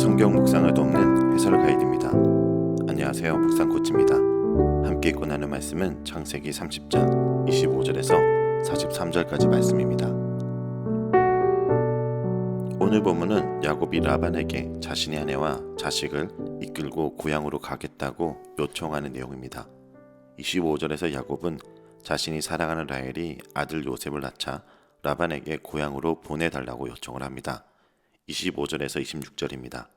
성경 묵상을 돕는 해설 가이드입니다. 안녕하세요. 묵상 코치입니다. 함께 읽고 나눈 말씀은 창세기 30장 25절에서 43절까지 말씀입니다. 오늘 본문은 야곱이 라반에게 자신의 아내와 자식을 이끌고 고향으로 가겠다고 요청하는 내용입니다. 25절에서 야곱은 자신이 사랑하는 라헬이 아들 요셉을 낳자 라반에게 고향으로 보내달라고 요청을 합니다. 25절에서 26절입니다.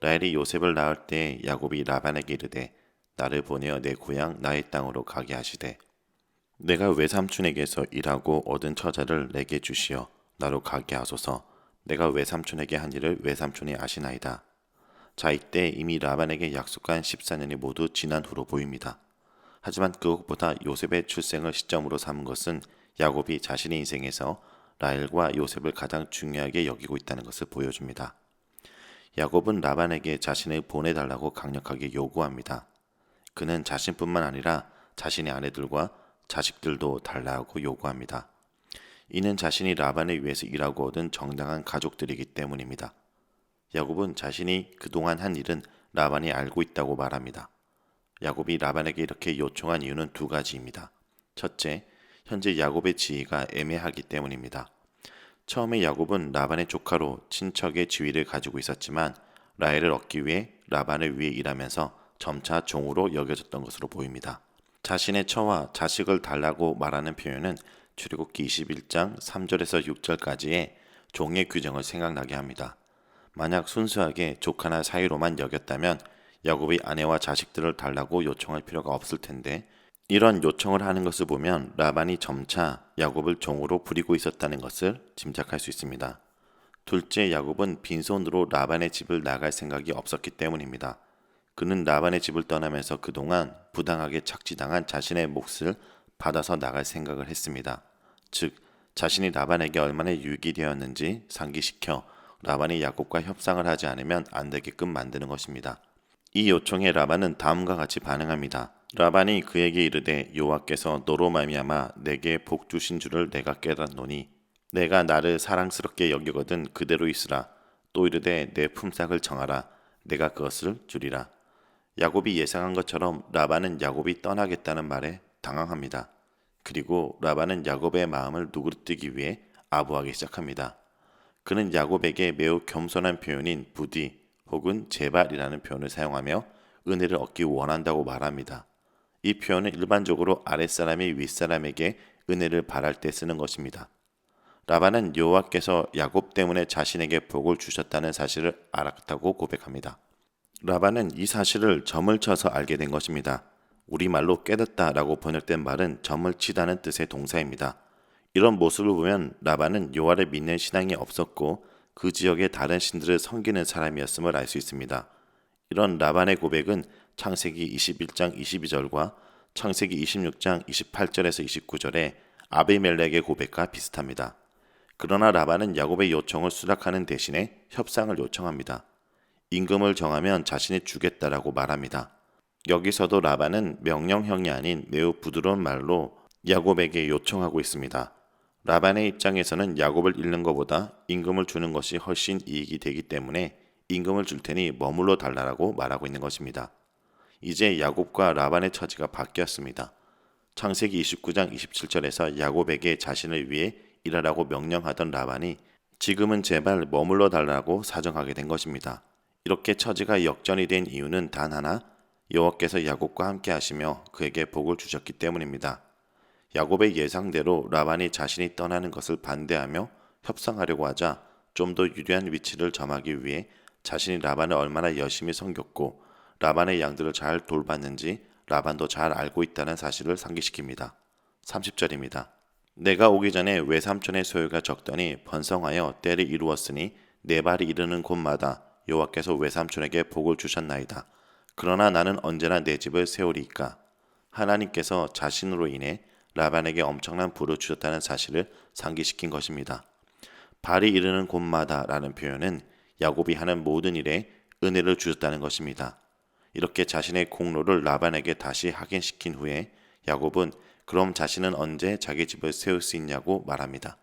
라헬이 요셉을 낳을 때 야곱이 라반에게 이르되 나를 보내어 내 고향 나의 땅으로 가게 하시되 내가 외삼촌에게서 일하고 얻은 처자를 내게 주시어 나로 가게 하소서 내가 외삼촌에게 한 일을 외삼촌이 아시나이다. 자 이때 이미 라반에게 약속한 14년이 모두 지난 후로 보입니다. 하지만 그것보다 요셉의 출생을 시점으로 삼은 것은 야곱이 자신의 인생에서 라헬과 요셉을 가장 중요하게 여기고 있다는 것을 보여줍니다. 야곱은 라반에게 자신을 보내달라고 강력하게 요구합니다. 그는 자신뿐만 아니라 자신의 아내들과 자식들도 달라고 요구합니다. 이는 자신이 라반에 위해서 일하고 얻은 정당한 가족들이기 때문입니다. 야곱은 자신이 그동안 한 일은 라반이 알고 있다고 말합니다. 야곱이 라반에게 이렇게 요청한 이유는 두 가지입니다. 첫째, 현재 야곱의 지위가 애매하기 때문입니다. 처음에 야곱은 라반의 조카로 친척의 지위를 가지고 있었지만 라헬을 얻기 위해 라반을 위해 일하면서 점차 종으로 여겨졌던 것으로 보입니다. 자신의 처와 자식을 달라고 말하는 표현은 출애굽기 21장 3절에서 6절까지의 종의 규정을 생각나게 합니다. 만약 순수하게 조카나 사이로만 여겼다면 야곱이 아내와 자식들을 달라고 요청할 필요가 없을 텐데 이런 요청을 하는 것을 보면 라반이 점차 야곱을 종으로 부리고 있었다는 것을 짐작할 수 있습니다. 둘째 야곱은 빈손으로 라반의 집을 나갈 생각이 없었기 때문입니다. 그는 라반의 집을 떠나면서 그동안 부당하게 착취당한 자신의 몫을 받아서 나갈 생각을 했습니다. 즉 자신이 라반에게 얼마나 유익이 되었는지 상기시켜 라반이 야곱과 협상을 하지 않으면 안 되게끔 만드는 것입니다. 이 요청에 라반은 다음과 같이 반응합니다. 라반이 그에게 이르되 여호와께서 너로 말미암아 내게 복 주신 줄을 내가 깨닫노니 내가 나를 사랑스럽게 여기거든 그대로 있으라 또 이르되 내 품삯을 정하라 내가 그것을 주리라 야곱이 예상한 것처럼 라반은 야곱이 떠나겠다는 말에 당황합니다. 그리고 라반은 야곱의 마음을 누그러뜨기 위해 아부하기 시작합니다. 그는 야곱에게 매우 겸손한 표현인 부디 혹은 제발이라는 표현을 사용하며 은혜를 얻기 원한다고 말합니다. 이 표현은 일반적으로 아랫사람이 윗사람에게 은혜를 바랄 때 쓰는 것입니다. 라반은 여호와께서 야곱 때문에 자신에게 복을 주셨다는 사실을 알았다고 고백합니다. 라반은 이 사실을 점을 쳐서 알게 된 것입니다. 우리말로 깨닫다라고 번역된 말은 점을 치다는 뜻의 동사입니다. 이런 모습을 보면 라반은 여호와를 믿는 신앙이 없었고 그 지역의 다른 신들을 섬기는 사람이었음을 알 수 있습니다. 이런 라반의 고백은 창세기 21장 22절과 창세기 26장 28절에서 29절의 아비멜렉의 고백과 비슷합니다. 그러나 라반은 야곱의 요청을 수락하는 대신에 협상을 요청합니다. 임금을 정하면 자신이 주겠다라고 말합니다. 여기서도 라반은 명령형이 아닌 매우 부드러운 말로 야곱에게 요청하고 있습니다. 라반의 입장에서는 야곱을 잃는 것보다 임금을 주는 것이 훨씬 이익이 되기 때문에 임금을 줄 테니 머물러 달라고 말하고 있는 것입니다. 이제 야곱과 라반의 처지가 바뀌었습니다. 창세기 29장 27절에서 야곱에게 자신을 위해 일하라고 명령하던 라반이 지금은 제발 머물러 달라고 사정하게 된 것입니다. 이렇게 처지가 역전이 된 이유는 단 하나 여호와께서 야곱과 함께 하시며 그에게 복을 주셨기 때문입니다. 야곱의 예상대로 라반이 자신이 떠나는 것을 반대하며 협상하려고 하자 좀 더 유리한 위치를 점하기 위해 자신이 라반을 얼마나 열심히 섬겼고 라반의 양들을 잘 돌봤는지 라반도 잘 알고 있다는 사실을 상기시킵니다. 30절입니다. 내가 오기 전에 외삼촌의 소유가 적더니 번성하여 때를 이루었으니 내 발이 이르는 곳마다 여호와께서 외삼촌에게 복을 주셨나이다. 그러나 나는 언제나 내 집을 세우리이까. 하나님께서 자신으로 인해 라반에게 엄청난 부를 주셨다는 사실을 상기시킨 것입니다. 발이 이르는 곳마다라는 표현은 야곱이 하는 모든 일에 은혜를 주셨다는 것입니다. 이렇게 자신의 공로를 라반에게 다시 확인시킨 후에 야곱은 그럼 자신은 언제 자기 집을 세울 수 있냐고 말합니다.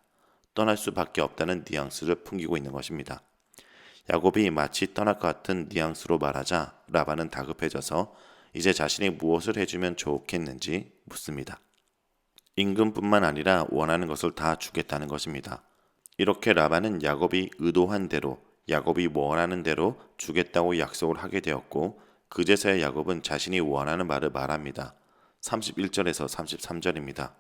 떠날 수밖에 없다는 뉘앙스를 풍기고 있는 것입니다. 야곱이 마치 떠날 것 같은 뉘앙스로 말하자 라반은 다급해져서 이제 자신이 무엇을 해주면 좋겠는지 묻습니다. 임금뿐만 아니라 원하는 것을 다 주겠다는 것입니다. 이렇게 라반은 야곱이 의도한 대로 야곱이 원하는 대로 주겠다고 약속을 하게 되었고 그제서야 야곱은 자신이 원하는 말을 말합니다. 31절에서 33절입니다.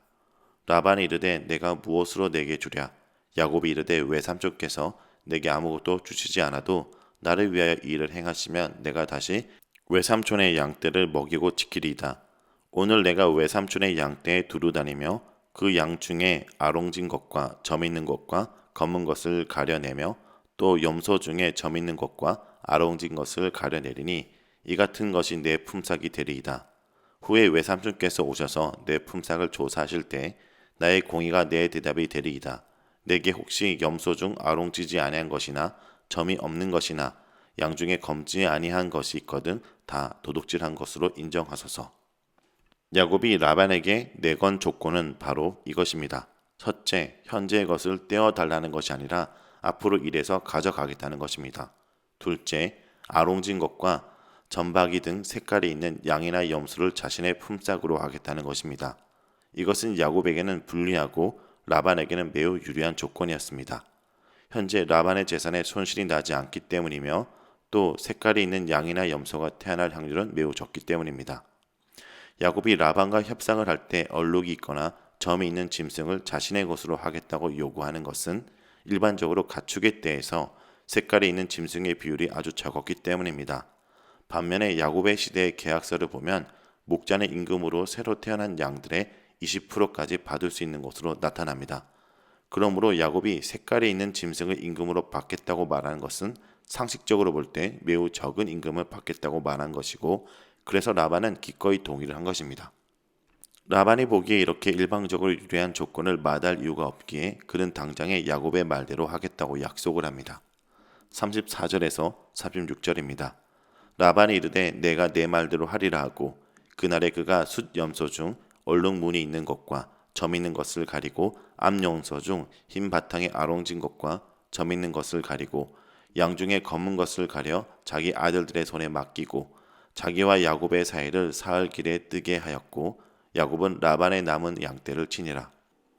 라반이 이르되 내가 무엇으로 내게 주랴 야곱이 이르되 외삼촌께서 내게 아무것도 주시지 않아도 나를 위하여 이 일을 행하시면 내가 다시 외삼촌의 양떼를 먹이고 지키리이다. 오늘 내가 외삼촌의 양떼에 두루 다니며 그 양 중에 아롱진 것과 점 있는 것과 검은 것을 가려내며 또 염소 중에 점 있는 것과 아롱진 것을 가려내리니 이 같은 것이 내 품삯이 되리이다. 후에 외삼촌께서 오셔서 내 품삯을 조사하실 때 나의 공의가 내 대답이 되리이다. 내게 혹시 염소 중 아롱지지 아니한 것이나 점이 없는 것이나 양 중에 검지 아니한 것이 있거든 다 도둑질한 것으로 인정하소서. 야곱이 라반에게 내건 조건은 바로 이것입니다. 첫째, 현재의 것을 떼어 달라는 것이 아니라 앞으로 일해서 가져가겠다는 것입니다. 둘째, 아롱진 것과 점박이 등 색깔이 있는 양이나 염소를 자신의 품삯으로 하겠다는 것입니다. 이것은 야곱에게는 불리하고 라반에게는 매우 유리한 조건이었습니다. 현재 라반의 재산에 손실이 나지 않기 때문이며 또 색깔이 있는 양이나 염소가 태어날 확률은 매우 적기 때문입니다. 야곱이 라반과 협상을 할 때 얼룩이 있거나 점이 있는 짐승을 자신의 것으로 하겠다고 요구하는 것은 일반적으로 가축에 대해서 색깔이 있는 짐승의 비율이 아주 적었기 때문입니다. 반면에 야곱의 시대의 계약서를 보면 목자의 임금으로 새로 태어난 양들의 20%까지 받을 수 있는 것으로 나타납니다. 그러므로 야곱이 색깔이 있는 짐승을 임금으로 받겠다고 말하는 것은 상식적으로 볼 때 매우 적은 임금을 받겠다고 말한 것이고 그래서 라반은 기꺼이 동의를 한 것입니다. 라반이 보기에 이렇게 일방적으로 유리한 조건을 마다할 이유가 없기에 그는 당장에 야곱의 말대로 하겠다고 약속을 합니다. 34절에서 36절입니다. 라반이 이르되 내가 내 말대로 하리라 하고 그날에 그가 숫 염소 중 얼룩 무늬 있는 것과 점 있는 것을 가리고 암용소 중 흰 바탕에 아롱진 것과 점 있는 것을 가리고 양 중에 검은 것을 가려 자기 아들들의 손에 맡기고 자기와 야곱의 사이를 사흘 길에 뜨게 하였고 야곱은 라반의 남은 양떼를 치니라.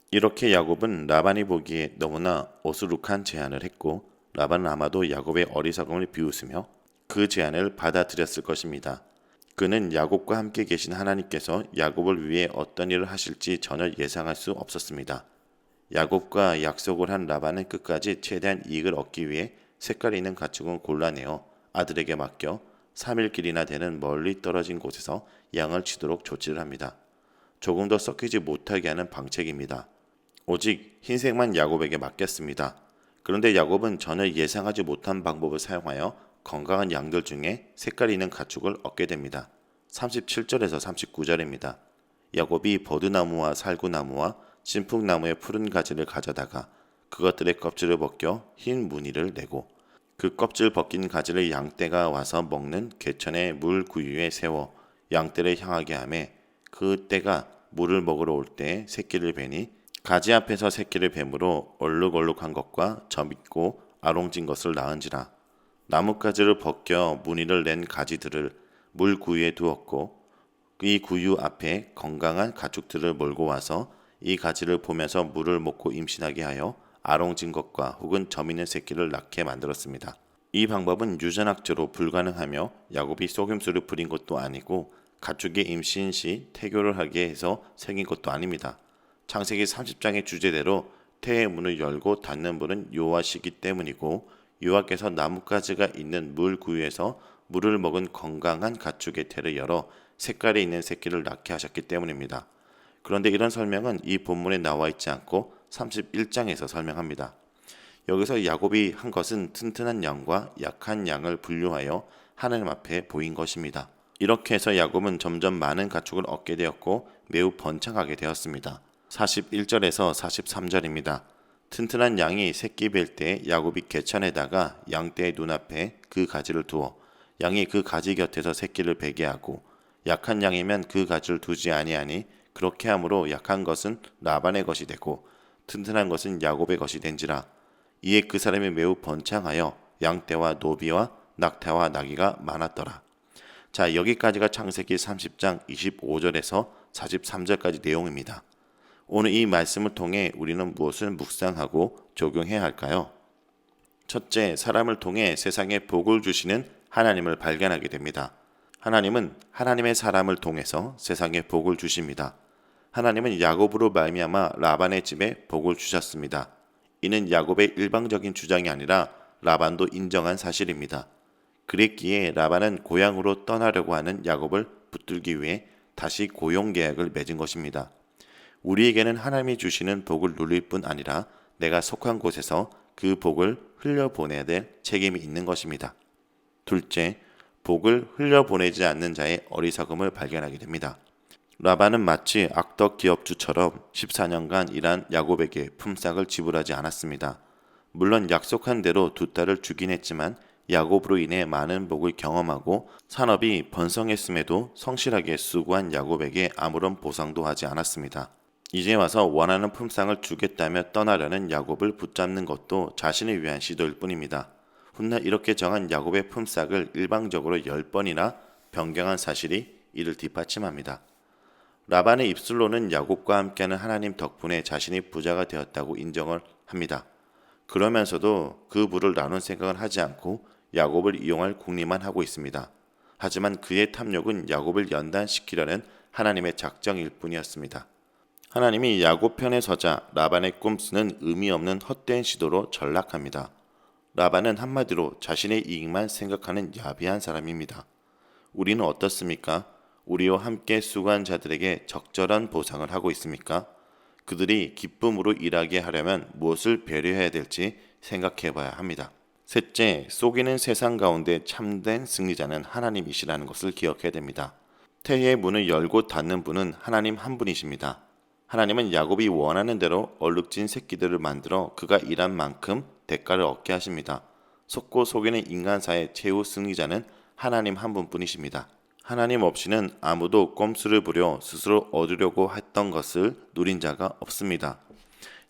이렇게 야곱은 라반이 보기에 너무나 어수룩한 제안을 했고 라반은 아마도 야곱의 어리석음을 비웃으며 그 제안을 받아들였을 것입니다. 그는 야곱과 함께 계신 하나님께서 야곱을 위해 어떤 일을 하실지 전혀 예상할 수 없었습니다. 야곱과 약속을 한 라반은 끝까지 최대한 이익을 얻기 위해 색깔 있는 가축은 골라내어 아들에게 맡겨 3일 길이나 되는 멀리 떨어진 곳에서 양을 치도록 조치를 합니다. 조금 더 섞이지 못하게 하는 방책입니다. 오직 흰색만 야곱에게 맡겼습니다. 그런데 야곱은 전혀 예상하지 못한 방법을 사용하여 건강한 양들 중에 색깔 있는 가축을 얻게 됩니다. 37절에서 39절입니다. 야곱이 버드나무와 살구나무와 진풍나무의 푸른 가지를 가져다가 그것들의 껍질을 벗겨 흰 무늬를 내고 그 껍질 벗긴 가지를 양떼가 와서 먹는 개천의 물 구유에 세워 양떼를 향하게 하매 그 떼가 물을 먹으러 올 때 새끼를 베니 가지 앞에서 새끼를 뱀으로 얼룩얼룩한 것과 점 있고 아롱진 것을 낳은지라 나뭇가지를 벗겨 무늬를 낸 가지들을 물 구유에 두었고 이 구유 앞에 건강한 가축들을 몰고 와서 이 가지를 보면서 물을 먹고 임신하게 하여 아롱진 것과 혹은 점 있는 새끼를 낳게 만들었습니다. 이 방법은 유전학적으로 불가능하며 야곱이 속임수를 부린 것도 아니고 가축의 임신 시 태교를 하게 해서 생긴 것도 아닙니다. 창세기 30장의 주제대로 태의 문을 열고 닫는 분은 요하시기 때문이고 요하께서 나뭇가지가 있는 물 구유에서 물을 먹은 건강한 가축의 태를 열어 색깔이 있는 새끼를 낳게 하셨기 때문입니다. 그런데 이런 설명은 이 본문에 나와 있지 않고 31장에서 설명합니다. 여기서 야곱이 한 것은 튼튼한 양과 약한 양을 분류하여 하나님 앞에 보인 것입니다. 이렇게 해서 야곱은 점점 많은 가축을 얻게 되었고 매우 번창하게 되었습니다. 41절에서 43절입니다. 튼튼한 양이 새끼 뵐 때 야곱이 개천에다가 양떼의 눈앞에 그 가지를 두어 양이 그 가지 곁에서 새끼를 베게 하고 약한 양이면 그 가지를 두지 아니하니 그렇게 함으로 약한 것은 라반의 것이 되고 튼튼한 것은 야곱의 것이 된지라 이에 그 사람이 매우 번창하여 양떼와 노비와 낙타와 나귀가 많았더라. 자, 여기까지가 창세기 30장 25절에서 43절까지 내용입니다. 오늘 이 말씀을 통해 우리는 무엇을 묵상하고 적용해야 할까요? 첫째, 사람을 통해 세상에 복을 주시는 하나님을 발견하게 됩니다. 하나님은 하나님의 사람을 통해서 세상에 복을 주십니다. 하나님은 야곱으로 말미암아 라반의 집에 복을 주셨습니다. 이는 야곱의 일방적인 주장이 아니라 라반도 인정한 사실입니다. 그랬기에 라반은 고향으로 떠나려고 하는 야곱을 붙들기 위해 다시 고용 계약을 맺은 것입니다. 우리에게는 하나님이 주시는 복을 누릴 뿐 아니라 내가 속한 곳에서 그 복을 흘려보내야 될 책임이 있는 것입니다. 둘째, 복을 흘려보내지 않는 자의 어리석음을 발견하게 됩니다. 라반은 마치 악덕 기업주처럼 14년간 일한 야곱에게 품삯을 지불하지 않았습니다. 물론 약속한 대로 두 딸을 주긴 했지만 야곱으로 인해 많은 복을 경험하고 산업이 번성했음에도 성실하게 수고한 야곱에게 아무런 보상도 하지 않았습니다. 이제 와서 원하는 품상을 주겠다며 떠나려는 야곱을 붙잡는 것도 자신을 위한 시도일 뿐입니다. 훗날 이렇게 정한 야곱의 품삯을 일방적으로 열 번이나 변경한 사실이 이를 뒷받침합니다. 라반의 입술로는 야곱과 함께하는 하나님 덕분에 자신이 부자가 되었다고 인정을 합니다. 그러면서도 그 부를 나눈 생각을 하지 않고 야곱을 이용할 궁리만 하고 있습니다. 하지만 그의 탐욕은 야곱을 연단시키려는 하나님의 작정일 뿐이었습니다. 하나님이 야곱 편에 서자 라반의 꼼수는 의미 없는 헛된 시도로 전락합니다. 라반은 한마디로 자신의 이익만 생각하는 야비한 사람입니다. 우리는 어떻습니까? 우리와 함께 수고한 자들에게 적절한 보상을 하고 있습니까? 그들이 기쁨으로 일하게 하려면 무엇을 배려해야 될지 생각해 봐야 합니다. 셋째, 속이는 세상 가운데 참된 승리자는 하나님이시라는 것을 기억해야 됩니다. 태의 문을 열고 닫는 분은 하나님 한 분이십니다. 하나님은 야곱이 원하는 대로 얼룩진 새끼들을 만들어 그가 일한 만큼 대가를 얻게 하십니다. 속고 속이는 인간사의 최후 승리자는 하나님 한 분뿐이십니다. 하나님 없이는 아무도 꼼수를 부려 스스로 얻으려고 했던 것을 누린 자가 없습니다.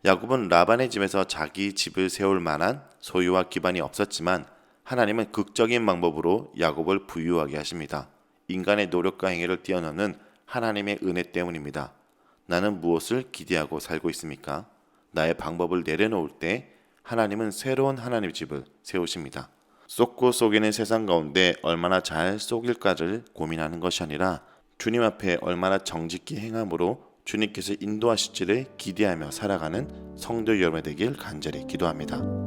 야곱은 라반의 집에서 자기 집을 세울 만한 소유와 기반이 없었지만 하나님은 극적인 방법으로 야곱을 부유하게 하십니다. 인간의 노력과 행위를 뛰어넘는 하나님의 은혜 때문입니다. 나는 무엇을 기대하고 살고 있습니까? 나의 방법을 내려놓을 때 하나님은 새로운 하나님 집을 세우십니다. 쏟고 속이는 세상 가운데 얼마나 잘 속일까를 고민하는 것이 아니라 주님 앞에 얼마나 정직히 행함으로 주님께서 인도하실 지를 기대하며 살아가는 성도 여러분 되길 간절히 기도합니다.